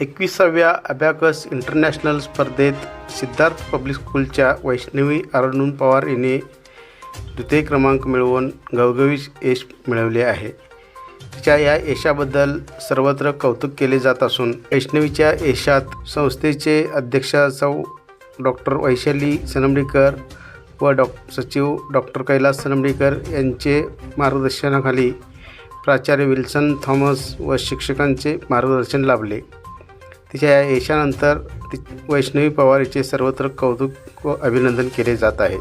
एकविसाव्या अभ्याकस इंटरनॅशनल स्पर्धेत सिद्धार्थ पब्लिक स्कूलच्या वैष्णवी अरुण पवार हिने द्वितीय क्रमांक मिळवून घवघवीत यश मिळवले आहे. तिच्या या यशाबद्दल सर्वत्र कौतुक केले जात असून वैष्णवीच्या यशात संस्थेचे अध्यक्ष सौ डॉक्टर वैशाली सनमडीकर व डॉ. सचिव डॉक्टर कैलास सनमडीकर यांचे मार्गदर्शनाखाली प्राचार्य विल्सन थॉमस व शिक्षकांचे मार्गदर्शन लाभले. तिच्या या यशानंतर ती वैष्णवी पवार हिचे सर्वत्र कौतुक व अभिनंदन केले जात आहे.